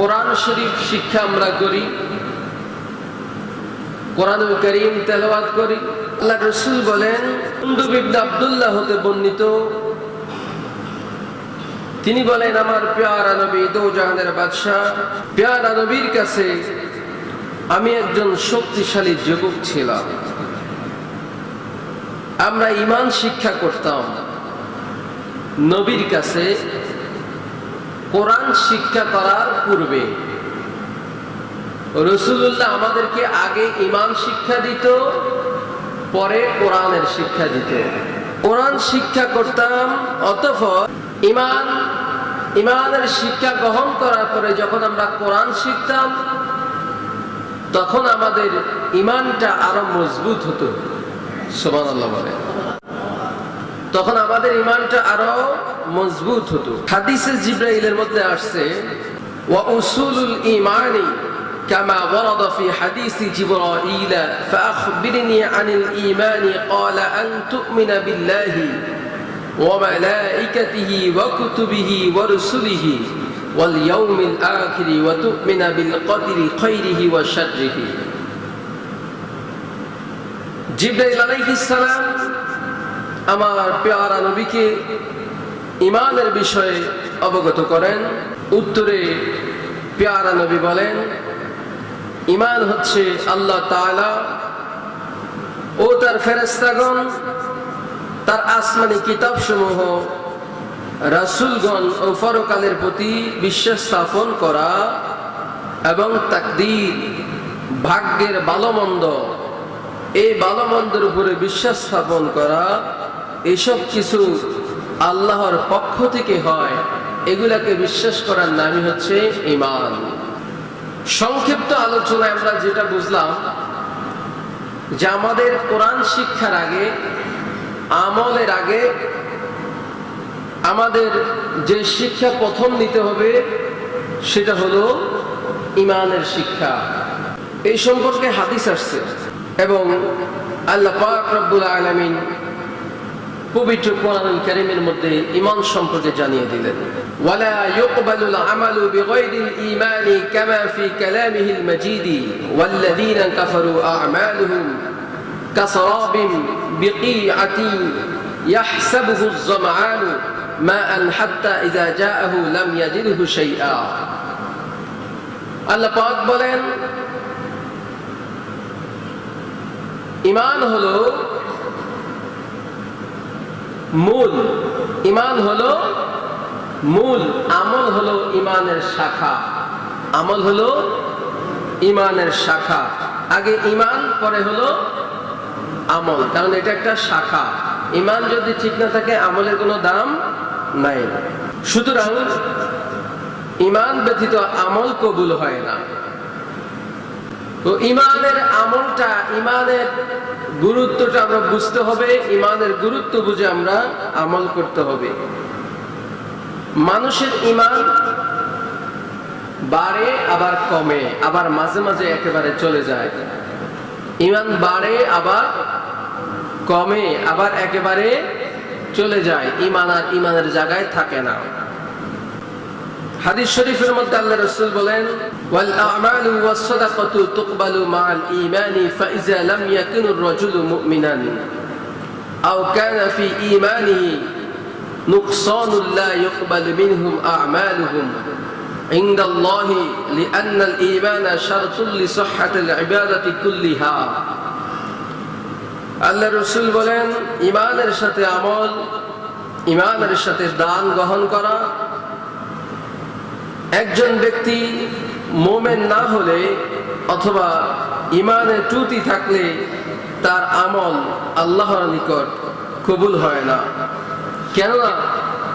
কোরআন শরীফ শিক্ষা আমরা করি, কোরআন করিম তেলাওয়াত করি। আল্লাহ রসুল বলেন আব্দুল্লাহ হতে বর্ণিত। তিনি বলেন, আমার পেয়ারা নবী দৌজাহানের বাদশাহ, পেয়ারা নবীর কাছে আমি একজন শক্তিশালী যুবক ছিলাম। আমরা ইমান শিক্ষা করতাম। নবীর কাছে কোরআন শিক্ষা করার পূর্বে। রসুল্লাহ আমাদেরকে আগে ইমান শিক্ষা দিত, পরে কোরআনের শিক্ষা দিত। কোরআন শিক্ষা করতাম, অতঃপর ইমান, ইমানের শিক্ষা গ্রহণ করার পরে যখন আমরা কোরআন শিখতাম, তখন আমাদের ইমানটা আরও মজবুত হতো। সোমান বলে। তখন আমাদের ইমানটা আরও মজবুত হতো হাদিসে জিব্রাইলের মধ্যে আসছে ওয়া উসুলুল ইমানি كما ورد في حديث جبرائيل فأخبرني عن الإيمان قال أن تؤمن بالله وملائكته وكتبه ورسله واليوم الآخر وتؤمن بالقدر خيره وشره জিব্রাইল আলাইহিস সালাম আমার পেয়ারা নবীকে ইমানের বিষয়ে অবগত করেন। উত্তরে পেয়ারা নবী বলেন, ইমান হচ্ছে আল্লাহ ও তার ফেরেস্তাগণ তার আসমানি কিতাব সমূহ রাসুলগণ ও ফরকালের প্রতি বিশ্বাস স্থাপন করা এবং তাকদীর, ভাগ্যের ভালোমন্দ, এই ভালোমন্দের উপরে বিশ্বাস স্থাপন করা, এসব কিছু আল্লাহর পক্ষ থেকে হয়, এগুলাকে বিশ্বাস করার নামই হচ্ছে ইমান সংক্ষিপ্ত আলোচনায় আমরা যেটা বুঝলাম, যে আমাদের কোরআন শিক্ষার আগে, আমলের আগে, আমাদের যে শিক্ষা প্রথম নিতে হবে, সেটা হলো ইমানের শিক্ষা। এই সম্পর্কে হাদিস আসছে এবং আল্লাহ পাক রব্বুল আলামিন পবিত্র কোরআনুল কারীমের মধ্যে ঈমান সম্পর্কে জানিয়ে দিলেন ওয়ালা ইউকবালুল আমালু বিগাইরিল ঈমানি কামা ফি কালামিহিল মাজিদি ওয়াল্লাযীনা কাফারু আ'মালুহুম কাসরাবিন বিকিআতিন ইয়াহসাবুহু الظمآن ماء حتى إذا جاءه لم يجده شيئا আল্লাহ পাক বলেন ইমান হলো মূল, ইমান হলো মূল, আমল হলো ইমানের শাখা। আমল হলো ইমানের শাখা। আগে ইমান, পরে হলো আমল। কারণ এটা একটা শাখা। ইমান যদি ঠিক না থাকে, আমলের কোনো দাম নাই। সুতরাং ইমান ব্যতীত আমল কবুল হয় না। তো ইমানের আমলটা, ইমানের গুরুত্বটা আমরা বুঝতে হবে, ইমানের গুরুত্ব বুঝে আমরা আমল করতে হবে। মানুষের ইমান বাড়ে, আবার কমে, আবার মাঝে মাঝে একেবারে চলে যায়। ইমান বাড়ে, আবার কমে, আবার একেবারে চলে যায়। ইমান আর ইমানের জায়গায় থাকে না। হাদিস শরীফের মধ্যে আল্লাহ রাসূল বলেন ওয়াল আমালু ওয়াস সাদাকাতু তুকবালু মা'আল ঈমানি ফাইজা লাম ইয়াকুন আর-রাজুলু মুমিনান আও কানা ফি ঈমানিহি نقصان لا يقبل منهم أعمالهم عند الله لأن الإيمان شرط لصحة العبادة كلها আল্লাহ রসুল বলেন ইমানের সাথে আমল ইমানের সাথে দান গ্রহণ করা একজন ব্যক্তি মোমেন না হলে অথবা ইমানে ত্রুটি থাকলে তার আমল আল্লাহর নিকট কবুল হয় না। কেননা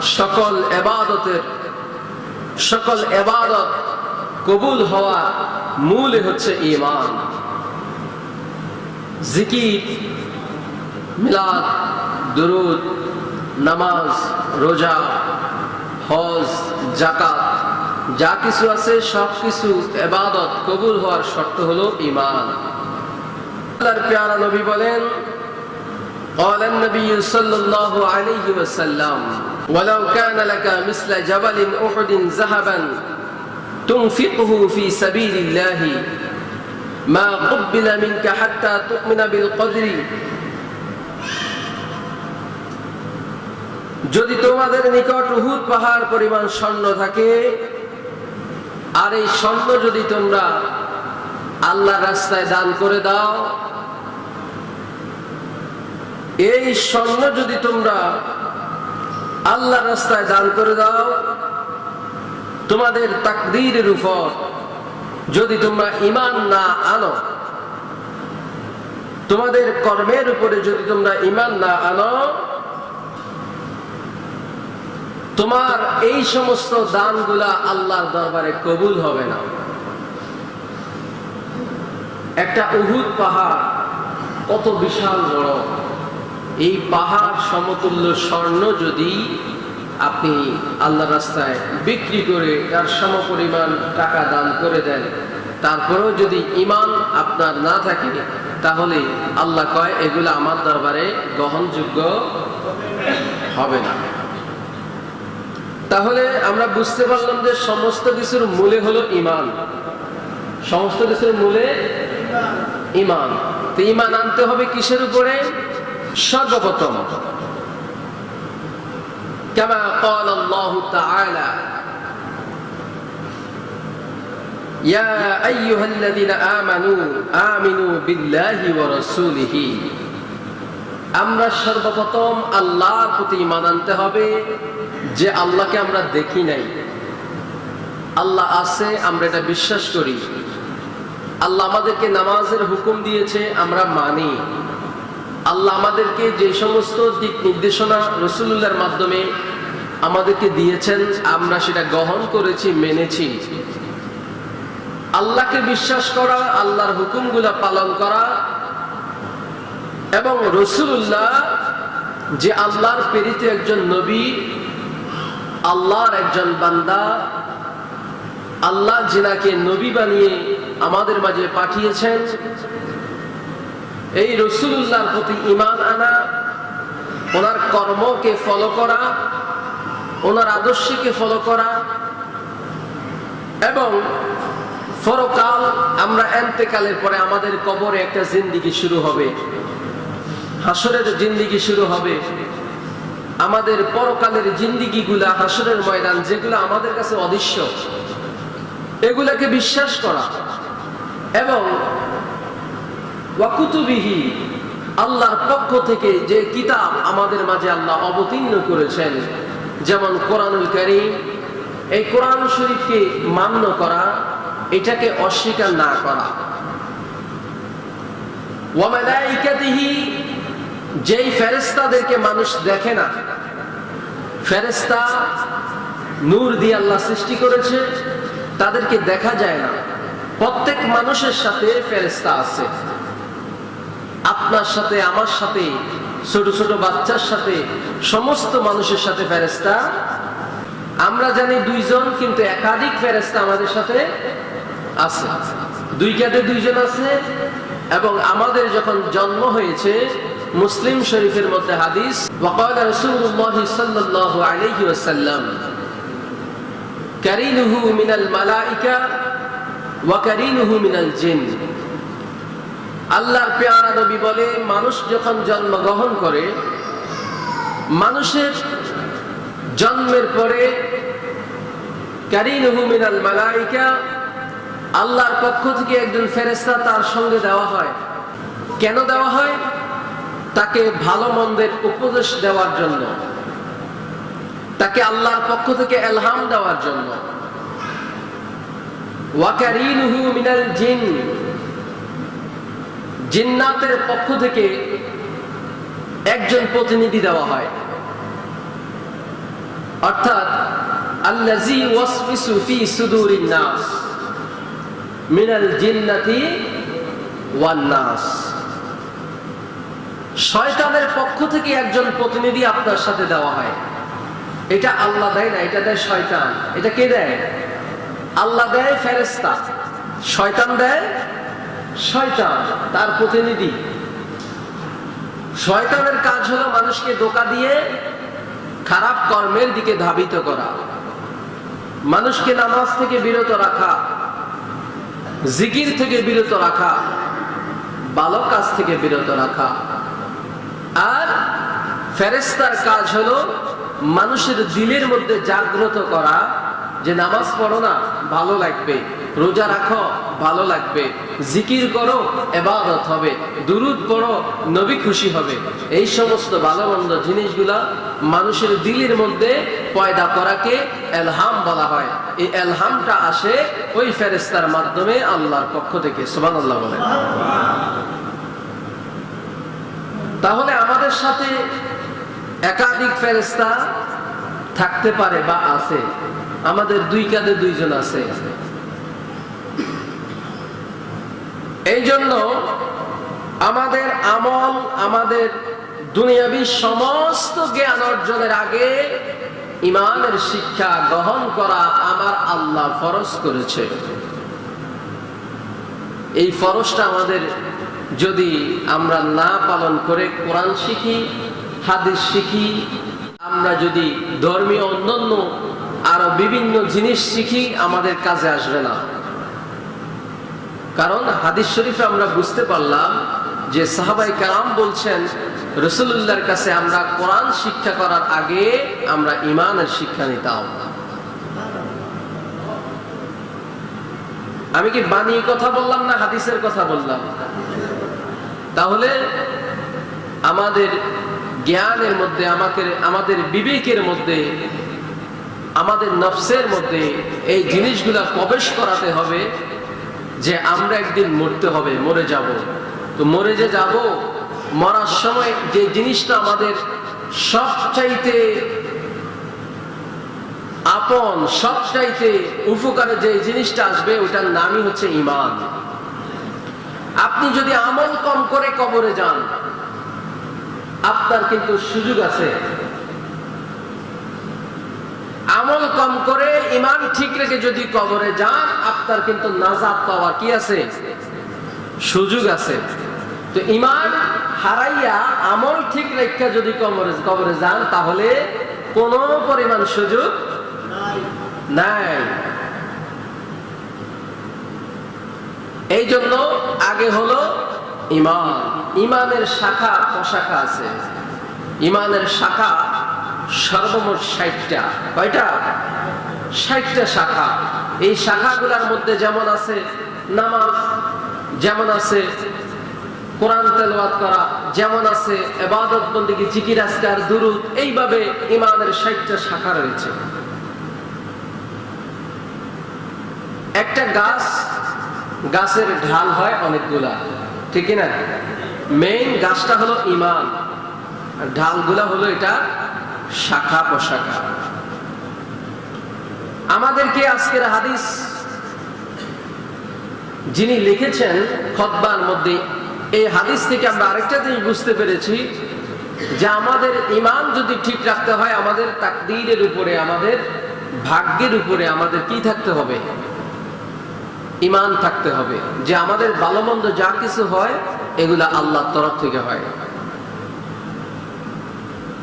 সকল এবাদতের, সকল এবাদত কবুল হওয়া মূল হচ্ছে ইমান জিকির, মিলাদ, দুরুদ, নামাজ, রোজা, হজ জাকাত যা কিছু আছে সব কিছু এবাদত কবুল হওয়ার শর্ত হলো ইমান আল্লাহর পেয়ারা নবী বলেন قال النبي صلى الله عليه وسلم ولو كان لك مثل جبل أحد ذهبا تنفقه في سبيل الله ما قبل منك حتى تؤمن بالقدر যদি তোমাদের নিকট উহুদ পাহাড় পরিমাণ স্বর্ণ থাকে আর এই স্বর্ণ যদি তোমরা আল্লাহ রাস্তায় দান করে দাও, এই স্বর্ণ যদি তোমরা আল্লাহ রাস্তায় দান করে দাও, তোমাদের তাকদীরের উপর যদি তোমরা ইমান না আনো, তোমাদের কর্মের উপরে যদি তোমরা ইমান না আনো তোমার এই সমস্ত দানগুলা আল্লাহর দরবারে কবুল হবে না। একটা উহুদ পাহাড় কত বিশাল বড়। এই পাহাড় সমতুল্য স্বর্ণ যদি আপনি আল্লাহ রাস্তায় বিক্রি করে তার সম সমপরিমাণ টাকা দান করে দেন, তারপরেও যদি ইমান আপনার না থাকে, তাহলে আল্লাহ কয়, এগুলো আমার দরবারে গ্রহণযোগ্য হবে না। তাহলে আমরা বুঝতে পারলাম যে সমস্ত কিছুর মূলে হলো ইমান সমস্ত কিছুর মূলে ইমান তো ইমান আনতে হবে কিসের উপরে সর্বপ্রথম كما قال الله تعالى يا أيها الذين آمنوا آمنوا بالله ورسوله আমরা সর্বপ্রথম আল্লাহর প্রতি ইমান আনতে হবে যে আল্লাহকে আমরা দেখি নাই। আল্লাহ আছে, আমরা এটা বিশ্বাস করি। আল্লাহ আমাদেরকে নামাজের হুকুম দিয়েছে, আমরা মানি। আল্লাহ আমাদেরকে যে সমস্ত দিক নির্দেশনা রসুল্লাহর মাধ্যমে আমাদেরকে দিয়েছেন, আমরা সেটা গ্রহণ করেছি, মেনেছি। আল্লাহকে বিশ্বাস করা, আল্লাহর হুকুমগুলা পালন করা এবং রসুল্লাহ যে আল্লাহর প্রেরিত একজন নবী আল্লাহর একজন বান্দা আল্লাহ জিনাকে নবী বানিয়ে আমাদের মাঝে পাঠিয়েছেন। এই রসুল্লাহর প্রতি ইমান আনা, ওনার কর্মকে ফলো করা, ওনার আদর্শকে ফলো করা এবং ফরকাল আমরা এন্তেকালের পরে আমাদের কবরে একটা জিন্দিগি শুরু হবে। হাসরের জিন্দিগি শুরু হবে। আমাদের পরকালের জিন্দিগি গুলা হাসরের ময়দান, যেগুলো আমাদের কাছে অদৃশ্য, এগুলাকে বিশ্বাস করা এবং ওয়াকুতুবিহি, আল্লাহর পক্ষ থেকে যে কিতাব আমাদের মাঝে আল্লাহ অবতীর্ণ করেছেন, যেমন কোরআনুল করিম, এই কোরআন শরীফকে মান্য করা, এটাকে অস্বীকার না করা। যেই ফেরেস্তাদেরকে মানুষ দেখে না ফেরেস্তা নূর দিয়ে আল্লাহ সৃষ্টি করেছে, তাদেরকে দেখা যায় না। প্রত্যেক মানুষের সাথে ফেরেস্তা আছে। আপনার সাথে, আমার সাথে, ছোট ছোট বাচ্চার সাথে, সমস্ত মানুষের সাথে ফেরেস্তা আমরা জানি দুইজন, কিন্তু একাধিক ফেরেস্তা আমাদের সাথে আছে। দুই কাঁধে দুইজন আছে এবং আমাদের যখন জন্ম হয়েছে মুসলিম শরীফের মধ্যে হাদিস وقال رسول الله صلى الله عليه وسلم كرينه من الملائكة وكرينه من الجن আল্লাহর পেয়ারা নবী বলে মানুষ যখন জন্মগ্রহণ করে মানুষের জন্মের পরে কারিনহু মিনাল মালাইকা আল্লাহর পক্ষ থেকে একজন ফেরেস্তা তার সঙ্গে দেওয়া হয় কেন দেওয়া হয় তাকে ভালো মন্দের উপদেশ দেওয়ার জন্য, তাকে আল্লাহর পক্ষ থেকে এলহাম দেওয়ার জন্য। জিন্নাতের পক্ষ থেকে একজন প্রতিনিধি দেওয়া হয়। অর্থাৎ আল্লাজি নাস, মিনাল জিন্নাতি ওয়ান নাস। শয়তানের পক্ষ থেকে একজন প্রতিনিধি আপনার সাথে দেওয়া হয়। এটা আল্লাহ দেয় না, এটা দেয় শয়তান। এটা কে দেয়? আল্লাহ দেয় ফেরেস্তা শয়তান দেয় শয়তান, তার প্রতিনিধি। শয়তানের কাজ হলো মানুষকে ধোকা দিয়ে খারাপ কর্মের দিকে ধাবিত করা। মানুষকে নামাজ থেকে বিরত রাখা, জিকির থেকে বিরত রাখা বালক কাজ থেকে বিরত রাখা। আর ফেরেস্তার কাজ হলো মানুষের দিলের মধ্যে জাগ্রত করা, যে নামাজ পড়ো না, ভালো লাগবে, রোজা রাখো, ভালো লাগবে, জিকির করো, এবাদত হবে, দুরুদ পড়ো, নবী খুশি হবে। এই সমস্ত ভালো মন্দ জিনিসগুলা মানুষের দিলের মধ্যে পয়দা করাকে এলহাম বলা হয়। এই এলহামটা আসে ওই ফেরেস্তার মাধ্যমে আল্লাহর পক্ষ থেকে সুবান আল্লাহ বলেন। তাহলে আমাদের সাথে একাধিক ফেরেস্তা থাকতে পারে বা আছে। আমাদের দুই কাঁধে দুইজন আছে। এই জন্য আমাদের আমল, আমাদের দুনিয়াবি সমস্ত জ্ঞান অর্জনের আগে ইমানের শিক্ষা গ্রহণ করা আমার আল্লাহ ফরজ করেছে। এই ফরজটা আমাদের যদি আমরা না পালন করে কোরআন শিখি, হাদিস শিখি, আমরা যদি ধর্মীয় অন্যান্য আরও বিভিন্ন জিনিস শিখি, আমাদের কাজে আসবে না। কারণ হাদিস শরীফে আমরা বুঝতে পারলাম যে সাহাবাই কালাম বলছেন রসুল্লাহর কাছে আমরা কোরআন শিক্ষা করার আগে আমরা ইমানের শিক্ষা নিতাম। আমি কি বানিয়ে কথা বললাম না হাদিসের কথা বললাম? তাহলে আমাদের জ্ঞানের মধ্যে আমাকে আমাদের বিবেকের মধ্যে, আমাদের নফসের মধ্যে এই জিনিসগুলা প্রবেশ করাতে হবে যে আমরা একদিন মরতে হবে, মরে যাব। তো মরে যে যাব, মরার সময় যে জিনিসটা আমাদের সবচাইতে আপন, সবচাইতে উপকারে যে জিনিসটা আসবে, ওটার নামই হচ্ছে ইমান আপনি যদি আমল কম করে কবরে যান, আপনার কিন্তু সুযোগ আছে। আমল কম করে ইমান ঠিক রেখে যদি কবরে যান, আপনার কিন্তু নাজাব পাওয়ার কি আছে? সুযোগ আছে। তো ইমান হারাইয়া আমল ঠিক রেখে যদি কবরে কবরে যান, তাহলে কোন পরিমাণ সুযোগ নাই। এই জন্য আগে হলো ইমান। ইমানের শাখা প্রশাখা আছে। ইমানের শাখা সর্বমোট ষাটটা। কয়টা? ষাটটা শাখা। এই শাখাগুলোর মধ্যে যেমন আছে নামাজ, যেমন আছে কোরআন তেলাওয়াত করা, যেমন আছে এবাদত বন্দিকে জিকির, আজকার, দুরুদ, এইভাবে ইমানের ষাটটা শাখা রয়েছে। একটা গাছ গাছের ঢাল হয় অনেকগুলা। ঠিক না মেইন গাছটা হলো ইমান। ঢালগুলা হলো এটা শাখা প্রশাখা। আমাদেরকে আজকের হাদিস যিনি লিখেছেন খতবার মধ্যে, এই হাদিস থেকে আমরা আরেকটা জিনিস বুঝতে পেরেছি যে আমাদের ইমান যদি ঠিক রাখতে হয়, আমাদের তাকদীরের উপরে, আমাদের ভাগ্যের উপরে আমাদের কি থাকতে হবে? ইমান থাকতে হবে। যে আমাদের ভালো মন্দ যা কিছু হয়, এগুলা আল্লাহর তরফ থেকে হয়।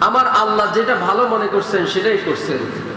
আমার আল্লাহ যেটা ভালো মনে করছেন, সেটাই করছেন।